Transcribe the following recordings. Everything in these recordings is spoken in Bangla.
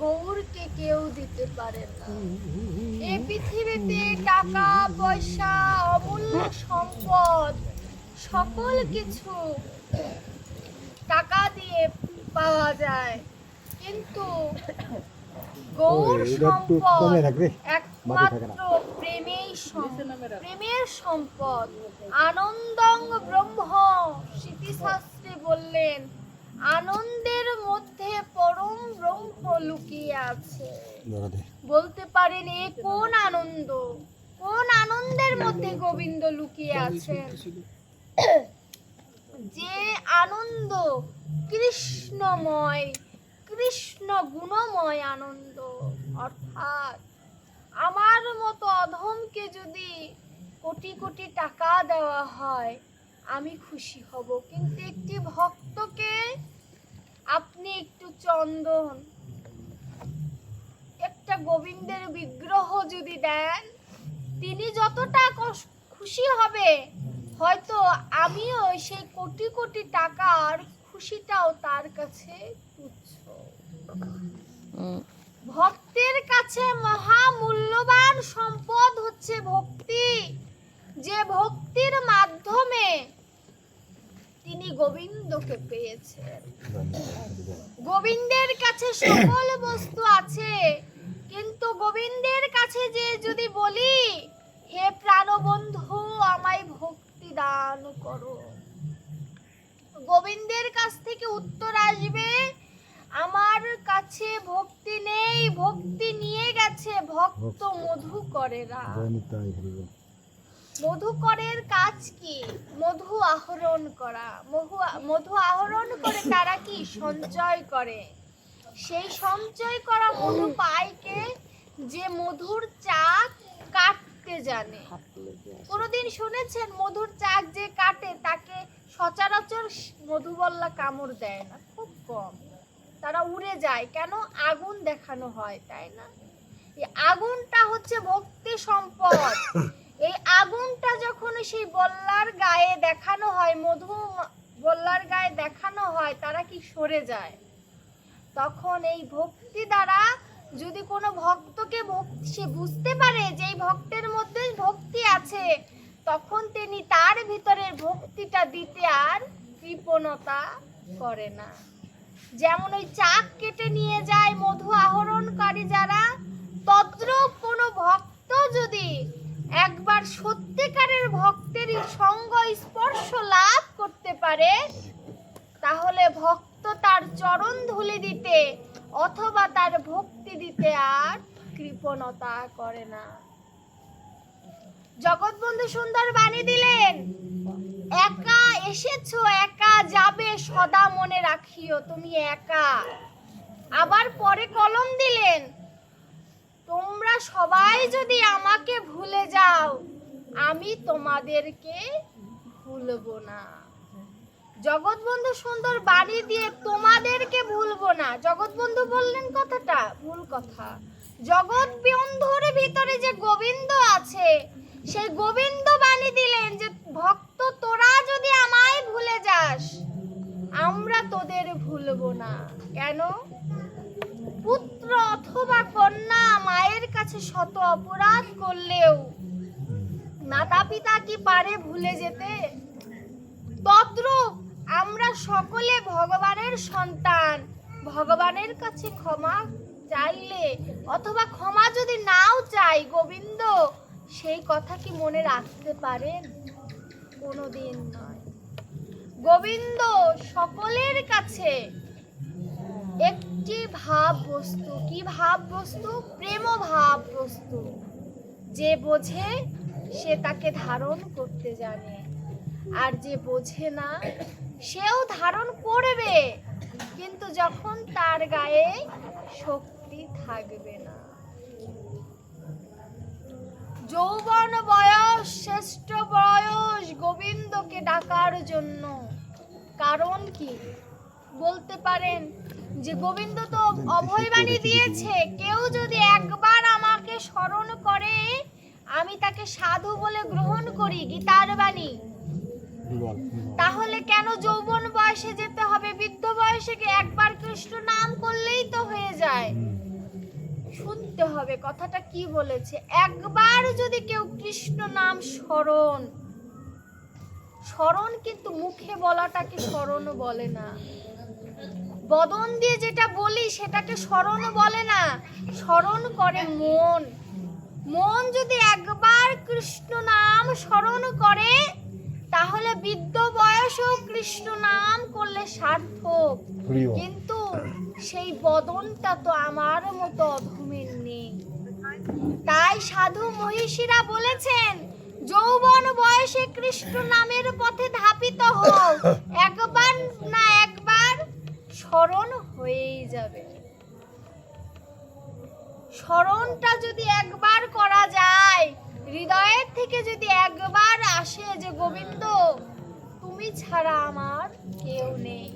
গৌরকে কেউ দিতে পারে না। এই পৃথিবীতে টাকা পয়সা অমূল্য সম্পদ সকল কিছু টাকা দিয়ে পাওয়া যায়। কিন্তু গৌর সম্পদ একমাত্র প্রেমেই প্রেমের সম্পদ। আনন্দং ব্রহ্ম স্মৃতিশাস্ত্রে বললেন আনন্দের মধ্যে পরম ব্রহ্ম লুকিয়ে আছে। বলতে পারেন এ কোন আনন্দ? কোন আনন্দের মধ্যে গোবিন্দ লুকিয়ে আছেন? যে আনন্দ কৃষ্ণময় কৃষ্ণ গুণময় আনন্দ। অর্থাৎ আমার মতো অধমকে যদি কোটি কোটি টাকা দেওয়া হয় আমি খুশি হব। কিন্তু একটি ভক্তকে আপনি একটু চন্দন একটা গোবিন্দের বিগ্রহ যদি দেন তিনি যতটা খুশি হবে হয়তো আমিও সেই কোটি কোটি টাকার খুশিটাও তার কাছে তুচ্ছ। ভক্তের কাছে মহা মূল্যবান সম্পদ হচ্ছে ভক্তি। যে ভক্তির মাধ্যমে তিনি গোবিন্দকে পেয়েছেন গোবিন্দের কাছে সকল বস্তু আছে কিন্তু গোবিন্দের কাছে যে যদি বলি হে প্রাণবন্ধু আমায় ভক্তি দান করো। গোবিন্দের কাছ থেকে উত্তর আসবে আমার কাছে ভক্তি নেই ভক্তি নিয়ে গেছে ভক্ত মধু করে না। মধুকরের কাজ কি? মধু আহরণ করা। মধু মধু আহরণ করে তারা কি সঞ্চয় করে? সেই সঞ্চয় করা মধু পায় কে? যে মধুর চাক কাটতে জানে। কোনোদিন শুনেছেন মধুর চাক যে কাটে, তাকে সচরাচর মধুবল্লা কামড় দেয় না? খুব কম। তারা উড়ে যায়। কেন? আগুন দেখানো হয়, তাই না? আগুনটা হচ্ছে ভক্তি সম্পদ। এই আগুনটা যখন সেই বল্লার গায়ে দেখানো হয়, মধু বল্লার গায়ে দেখানো হয়, তারা কি সরে যায়? তখন এই ভক্তি দ্বারা যদি কোনো ভক্তকে ভক্তি, সে বুঝতে পারে যে এই ভক্তের মধ্যে ভক্তি আছে, তখন তিনি তার ভিতরের ভক্তিটা দিতে আর কৃপণতা করে না। যেমন ওই চাক কেটে নিয়ে যায় মধু আহরণকারী যারা, তদ্রূপ কোনো ভক্ত যদি একবার সত্যিকারের ভক্তের সঙ্গ স্পর্শ লাভ করতে পারে, তাহলে ভক্ত তার চরণ ধুলি দিতে অথবা তার ভক্তি দিতে আর কৃপণতা করে না। জগৎবন্ধু সুন্দর বাণী দিলেন, একা এসেছ, একা যাবে সদা মনে রাখিও, তুমি একা। আবার পরে কলম দিলেন তোমরা সবাই যদি আমাকে ভুলে যাও, আমি তোমাদেরকে ভুলবো না। জগৎবন্ধু সুন্দর বাণী দিয়ে তোমাদেরকে ভুলবো না। জগৎবন্ধু বললেন কথাটা, ভুল কথা। জগৎ বন্ধুর ভিতরে যে গোবিন্দ আছে সেই গোবিন্দ বাণী দিলেন যে, ভক্ত, তোরা যদি আমায় ভুলে যাস, আমরা তোদের ভুলবো না। কেন পুত্র অথবা কন্যা মায়ের কাছে শত অপরাধ করলেও মাতা পিতা কি পারে ভুলে যেতে? তদ্রূপ আমরা সকলে ভগবানের সন্তান। ভগবানের কাছে ক্ষমা চাইলে অথবা ক্ষমা যদি নাও চাই, গোবিন্দ, সেই কথা কি মনে রাখতে পারেন? কোনোদিন নয়। গোবিন্দ সকলের কাছে একটি ভাব বস্তু, কি ভাব বস্তু? প্রেম ভাব বস্তু। যে বোঝে, সে তাকে ধারণ করতে জানে। আর যে বোঝে না, সেও ধারণ করবে। কিন্তু যখন তার গায়ে শক্তি থাকবে না। যৌবন বয়স, শ্রেষ্ঠ বয়স, গোবিন্দকে ডাকার জন্য। কারণ কি? বলতে পারেন যে গোবিন্দ তো অভয়বাণী দিয়েছে কেউ যদি একবার আমাকে স্মরণ করে আমি তাকে সাধু বলে গ্রহণ করি গীতার বাণী। তাহলে কেন যৌবন বয়সে যেতে হবে? বৃদ্ধ বয়সে কি একবার কৃষ্ণ নাম করলেই তো হয়ে যায়? শুনতে হবে কথাটা কি বলেছে? একবার যদি কেউ কৃষ্ণ নাম স্মরণ স্মরণ কিন্তু মুখে বলাটাকে স্মরণ বলে না। বদন দিয়ে যেটা বলি সেটাকে স্মরণ বলে না। স্মরণ করে মন। মন যদি একবার কৃষ্ণ নাম স্মরণ করে তাহলে বৃদ্ধ বয়সেও কৃষ্ণ নাম করলে সার্থক। কিন্তু সেই বদনটা তো আমার মতো অধমের নেই। তাই সাধু মহিষীরা বলেছেন যৌবন বয়সে কৃষ্ণ নামের পথে ধাপিত হও। একবার না একবার স্মরণ হয়েই যাবে। স্মরণটা যদি একবার করা যায়, হৃদয়ের থেকে যদি একবার আসে যে, গোবিন্দ, তুমি ছাড়া আমার কেউ নেই।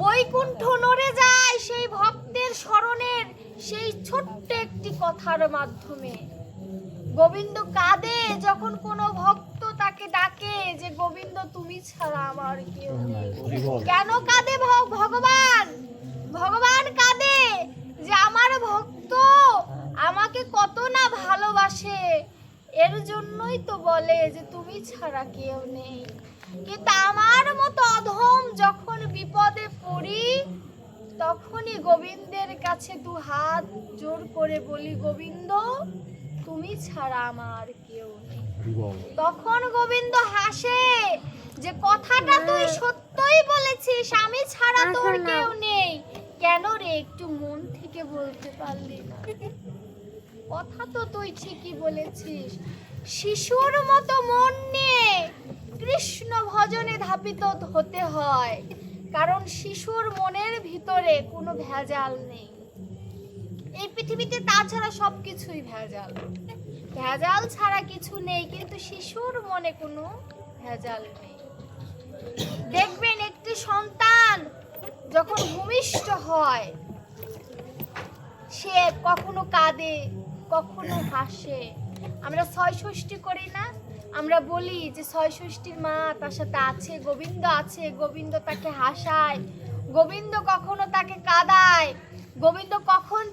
বৈকুণ্ঠ নড়ে যায় সেই ভক্তের স্মরণের সেই ছোট্ট একটি কথার মাধ্যমে। গোবিন্দ কাঁদে যখন কোনো ভক্ত তাকে ডাকে যে গোবিন্দ তুমি ছাড়া আমার কেউ নেই। কেন কাঁদে ভগবান? ভগবান কাঁদে যে আমার ভক্ত আমাকে কত না ভালোবাসে। এর জন্যই তো বলে যে তুমি ছাড়া কেউ নেই। কিন্তু আমার মতো অধম যখন বিপদে পড়ি তখনই গোবিন্দের কাছে দু হাত জোর করে বলি গোবিন্দ তুমি ছাড়া আমার কেউ নেই। তখন গোবিন্দ হাসে যে কথাটা তুই সত্যই বলেছিস আমি ছাড়া তোর কেউ নেই। কেন রে একটু মন থেকে বলতে পারলি না? কথা তো তুই ঠিকই বলেছিস। শিশুর মতো মন নিয়ে কৃষ্ণ ভজনে ধাপিত হতে হয়। কারণ শিশুর মনের ভিতরে কোনো ভেজাল নেই। এই পৃথিবীতে তাছাড়া সব কিছুই ভেজাল। ভেজাল ছাড়া কিছু নেই, কিন্তু শিশুর মনে কোনো ভেজাল নেই। দেখবেন একটি সন্তান যখন ভূমিষ্ঠ হয়, সে কখনো কাঁদে, কখনো হাসে। আমরা ছয় ষষ্ঠী করি না, আমরা বলি যে ছয় ষষ্ঠীর মা তার সাথে আছে, গোবিন্দ আছে, গোবিন্দ তাকে হাসায়, গোবিন্দ কখনো তাকে কাঁদায়, গোবিন্দ কখন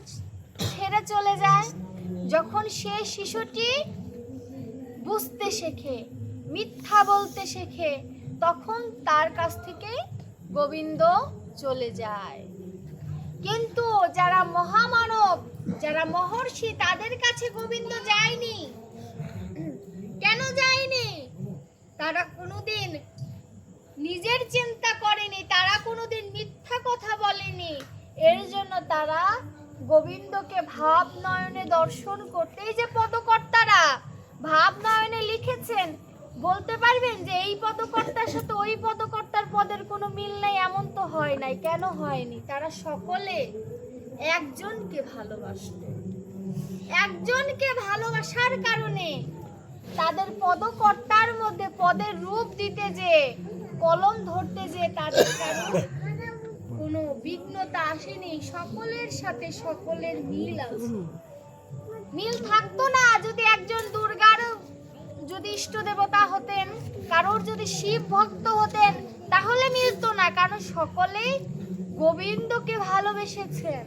ছেড়ে চলে যায়। যখন সে শিশুটি বুঝতে শেখে, মিথ্যা বলতে শেখে, তখন তার কাছ থেকে গোবিন্দ চলে যায়। কিন্তু যারা মহামানব, যারা মহর্ষি, তাদের কাছে গোবিন্দ যায়নি। কেন যায়নি? তারা কোনোদিন নিজের চিন্তা করেনি, তারা কোনোদিন মিথ্যা কথা বলেনি। এর জন্য তারা গোবিন্দকে ভাব নয়নে দর্শন করতেই যে পদকর্তারা ভাব নয়নে লিখেছেন, বলতে পারবেন যে এই পদকর্তার সাথে ওই পদকর্তার পদের কোনো মিল নেই, এমন তো হয় নাই, কেন হয়নি? তারা সকলে একজনকে ভালোবাসত। একজনকে ভালোবাসার কারণে তাদের পদকর্তার মধ্যে পদের রূপ দিতে যে, কলম ধরতে যে তাদের কারও কোনো বিঘ্নতা আসেনি সকলের সাথে সকলের মিল আছে। মিল থাকতো না যদি একজন দুর্গার যদি ইষ্ট দেবতা হতেন কারোর যদি শিব ভক্ত হতেন তাহলে মিলতো না কারণ সকলেই গোবিন্দকে ভালোবেসেছেন।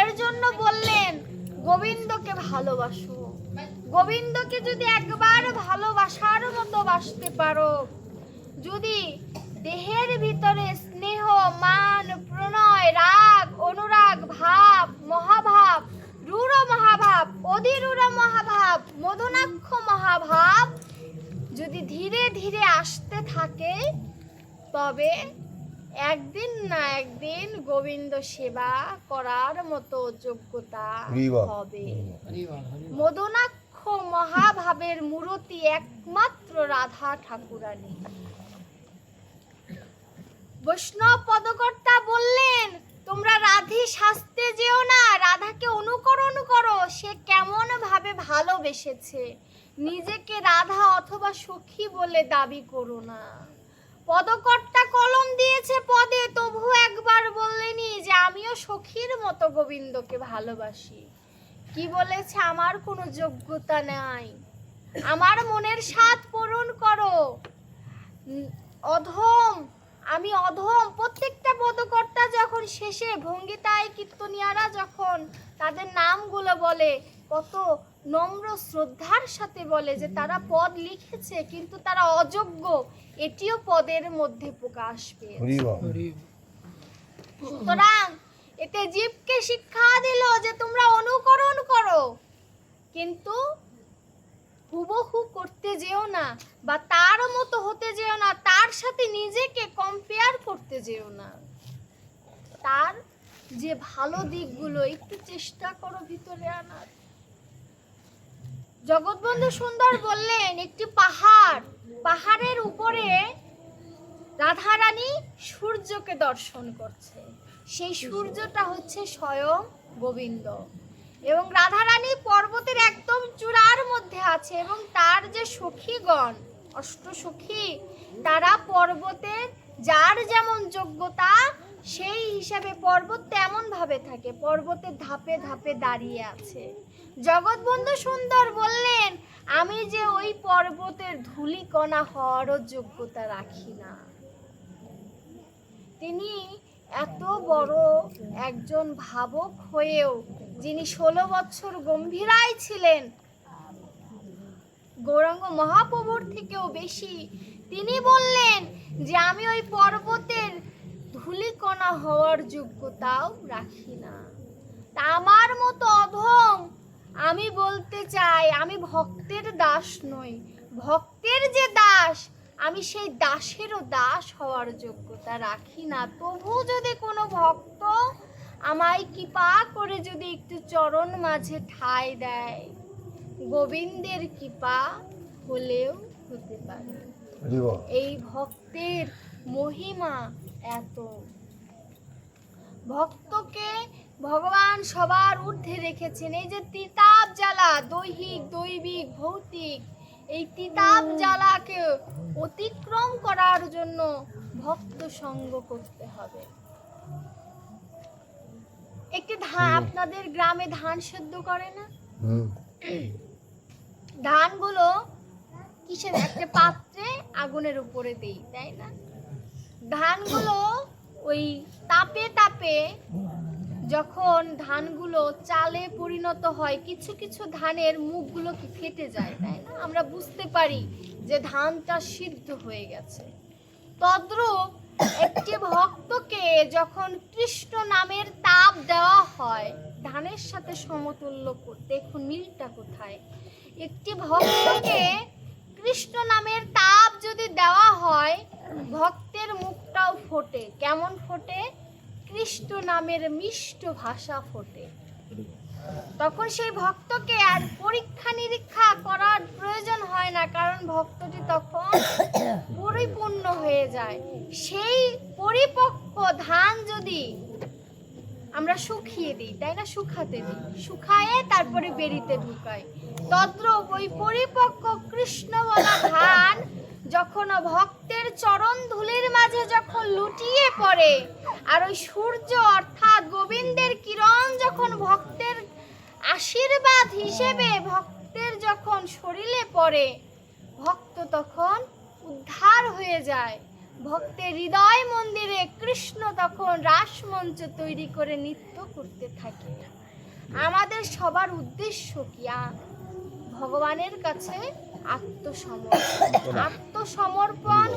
এর জন্য বললেন গোবিন্দকে ভালোবাসো। গোবিন্দকে যদি একবার ভালোবাসার মতো বাসতে পারো যদি দেহের ভিতরে স্নেহ মান প্রণয় রাগ অনুরাগ ভাব মহাভাব রূঢ় মহাভাব অধীরূঢ় মহাভাব মদনাক্ষ মহাভাব যদি ধীরে ধীরে আসতে থাকে তবে একদিন না একদিন গোবিন্দ সেবা করার মতো যোগ্যতা হবে। মদনাক্ষ মহাভাবের মূরতি একমাত্র রাধা ঠাকুরানী। বৈষ্ণব পদকর্তা বললেন, তোমরা রাধে শাস্তে যেও না, রাধাকে অনুকরণ করো, সে কেমন ভাবে ভালোবেসেছে। নিজেকে রাধা অথবা সখী বলে দাবি করো না। পদকর্তা কলম দিয়েছে পদে, তবু একবার বললেনি যে আমিও সখীর মতো গোবিন্দকে ভালোবাসি। কি বলেছে আমার কোনো যোগ্যতা নাই। আমার মনের স্বাদ পূরণ করো। অধম আমি অধম। প্রত্যেকটা পদকর্তা যখন শেষে ভঙ্গিতায় কীর্তনিয়ারা যখন তাদের নামগুলো বলে কত নম্র শ্রদ্ধার সাথে বলে যে তারা পদ লিখেছে কিন্তু তারা অযোগ্য এটিও পদের মধ্যে প্রকাশ পেয়েছে। সুতরাং এতে জীবকে শিক্ষা দিল যে তোমরা অনুকরণ করো। কিন্তু হুবহু করতে যেও না বা তার মতো হতে যেও না, তার সাথে নিজেকে কম্পেয়ার করতে যেও না। তার যে ভালো দিকগুলো একটু চেষ্টা করো ভিতরে আনার। জগৎবন্ধু সুন্দর বললেন, একটি পাহাড়, পাহাড়ের উপরে রাধারানী সূর্যকে দর্শন করছে। সেই সূর্যটা হচ্ছে স্বয়ং গোবিন্দ। এবং রাধারানী পর্বতের একদম চূড়ার মধ্যে আছে এবং তার যে সখীগণ, অষ্ট সখী, তারা পর্বতের যার যেমন যোগ্যতা, সেই হিসাবে পর্বত তেমন ভাবে থাকে। পর্বতের ধাপে ধাপে দাঁড়িয়ে আছে। জগৎবন্ধু সুন্দর বললেন, আমি যে ওই পর্বতের ধূলিকণা হওয়ারও যোগ্যতা রাখি না। তিনি এত বড় একজন ভাবক হয়েও যিনি ষোলো বছর গম্ভীরাই ছিলেন। গৌরাঙ্গ মহাপ্রভুর থেকেও বেশি তিনি বললেন যে, আমি ওই পর্বতের ধূলিকণা হওয়ার যোগ্যতাও রাখি না। তা আমার মতো অধম, আমি বলতে চাই, আমি ভক্তের দাস নই। ভক্তের যে দাস, আমি সেই দাসেরও দাস হওয়ার যোগ্যতা রাখি না। তবু যদি কোনো ভক্ত আমায় কৃপা করে যদি একটু চরণ মাঝে ঠাঁই দেয়। গোবিন্দের কৃপা হলেও হতে পারে। এই ভক্তের মহিমা এত। ভক্তকে ভগবান সবার ঊর্ধ্বে রেখেছেন। এই যে তিতাব জ্বালা দৈহিক দৈবিক ভৌতিক এই তিতাব জ্বালাকে অতিক্রম করার জন্য ভক্ত সঙ্গ করতে হবে। একটি ধান আপনাদের গ্রামে ধান সেদ্ধ করে না? ধানগুলো কিসের? একটা পাত্রে আগুনের উপরে দেই তাই না? ধানগুলো ওই তাপে তাপে যখন ধানগুলো চালে পরিণত হয় কিছু কিছু ধানের মুখগুলো কি ফেটে যায় তাই না? আমরা বুঝতে পারি যে ধানটা সিদ্ধ হয়ে গেছে। তদ্রূপ একটি ভক্তকে যখন কৃষ্ণ নামের তাপ দেওয়া হয় ধানের সাথে সমতুল্য করতে দেখুন মিলটা কোথায়। একটি ভক্তকে কৃষ্ণ নামের তাপ যদি দেওয়া হয়, ভক্তের মুখটাও ফোটে। কেমন ফোটে? কৃষ্ণ নামের মিষ্ট ভাষা ফোটে। তখন সেই ভক্তকে আর পরীক্ষা নিরীক্ষা করার প্রয়োজন হয় না, কারণ ভক্তটি তখন পরিপূর্ণ হয়ে যায়। সেই পরিপক্ক ধান যদি আমরা শুকিয়ে দিই, তাই না? শুকাতে দিই। শুকায়ে তারপরে বেরিতে ঢুকাই। তদ্রূপ ওই পরিপক্ক কৃষ্ণ বলা ধান যখন ভক্তের চরণ ধুলির মাঝে যখন লুটিয়ে পড়ে, আর ওই সূর্য অর্থাৎ গোবিন্দের কিরণ যখন ভক্তের আশীর্বাদ হিসেবে ভক্তের যখন শরীরে পড়ে, ভক্ত তখন উদ্ধার হয়ে যায়। ভক্তের হৃদয় মন্দিরে কৃষ্ণ তখন রাসমঞ্চ তৈরি করে নৃত্য করতে থাকে। আমাদের সবার উদ্দেশ্য কি? ভগবানের কাছে আত্মসমর্পণ। আত্মসমর্পণ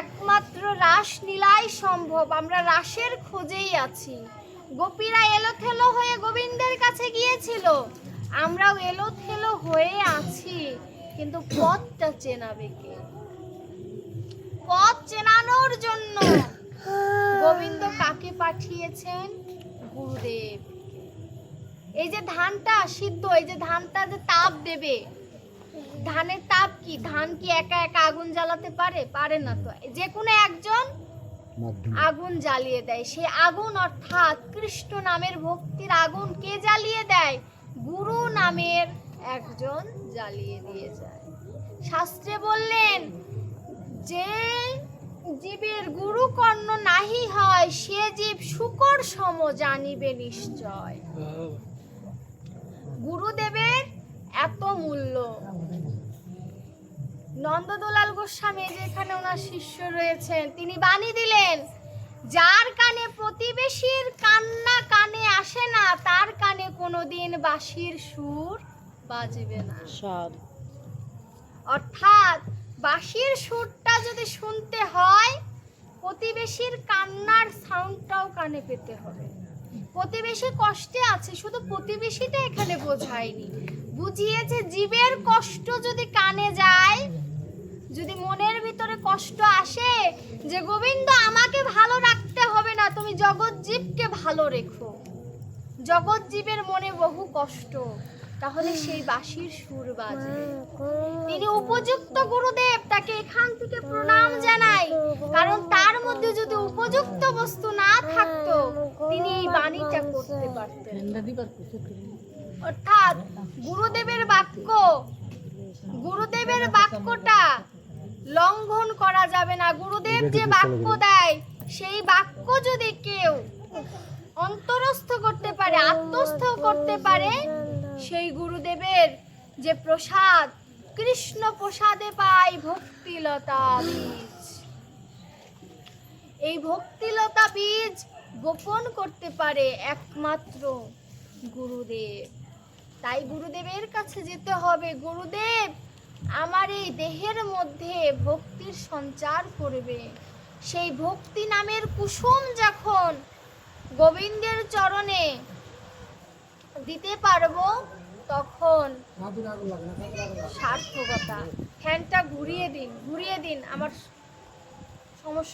একমাত্র রাস নীলাই সম্ভব। আমরা রাসের খোঁজেই আছি। গোপীরা এলোথেলো হয়ে গোবিন্দের কাছে গিয়েছিল। আমরাও এলোথেলো হয়ে আছি। কিন্তু পথটা চেনাবে কে? পথ চেনানোর জন্য গোবিন্দ কাকে পাঠিয়েছেন? গুরুদেব এই যে ধানটা সিদ্ধ এই যে ধানটা যে তাপ দেবে ধানের তাপ কি? ধান কি একা একা আগুন জ্বালাতে পারে? পারে না তো। যে কোনো একজন আগুন জ্বালিয়ে দেয়। সে আগুন অর্থাৎ কৃষ্ণ নামের ভক্তির আগুন কে জ্বালিয়ে দেয়? গুরু নামের একজন জ্বালিয়ে দিয়ে যায়। শাস্ত্রে বললেন যে জীবের গুরু কর্ণ নাহি হয় সে জীব শুকর সম জানিবে নিশ্চয়। গুরুদেবের এত মূল্য নন্দদোলাল গোস্বামী যেখানে ওনার শিষ্য রয়েছেন তিনি বাণী দিলেন যার কানে প্রতিবেশীর কান্না কানে আসে না তার কানে কোনোদিন বাঁশির সুর বাজবে না। অর্থাৎ বাঁশির সুরটা যদি শুনতে হয় প্রতিবেশীর কান্নার সাউন্ডটাও কানে পেতে হবে। প্রতিবেশী কষ্টে আছে শুধু প্রতিবেশীটা এখানে বোঝায়নি। বুঝিয়েছে জীবের কষ্ট যদি কানে যায় যদি মনের ভিতরে কষ্ট আসে যে গোবিন্দ, আমাকে ভালো রাখতে হবে না, তুমি জগৎ জীবকে ভালো রেখো। জগৎ জীবের মনে বহু কষ্ট, তাহলে সেই বাঁশির সুর বাজবে তিনি উপযুক্ত গুরুদেব, তাকে এখান থেকে প্রণাম জানাই। কারণ তার মধ্যে যদি উপযুক্ত বস্তু না থাকতো, তিনি এই বাণীটা করতে পারতেন অর্থাৎ গুরুদেবের বাক্য, গুরুদেবের বাক্যটা লঙ্ঘন করা যাবে না। গুরুদেব যে বাক্য দেয় সেই বাক্য যদি কেউ অন্তরস্থ করতে পারে আত্মস্থ করতে পারে সেই গুরুদেবের যে প্রসাদ কৃষ্ণ প্রসাদে পাই ভক্তিলতা বীজ। এই ভক্তিলতা বীজ গোপন করতে পারে একমাত্র গুরুদেব। তাই গুরুদেবের কাছে যেতে হবে। গুরুদেব আমার এই দেহের মধ্যে ভক্তির সঞ্চার করবে। সেই ভক্তি নামের কুসুম যখন গোবিন্দের চরণে দিতে পারব, তখন সার্থকতা। ফ্যানটা ঘুরিয়ে দিন ঘুরিয়ে দিন, আমার সমস্যা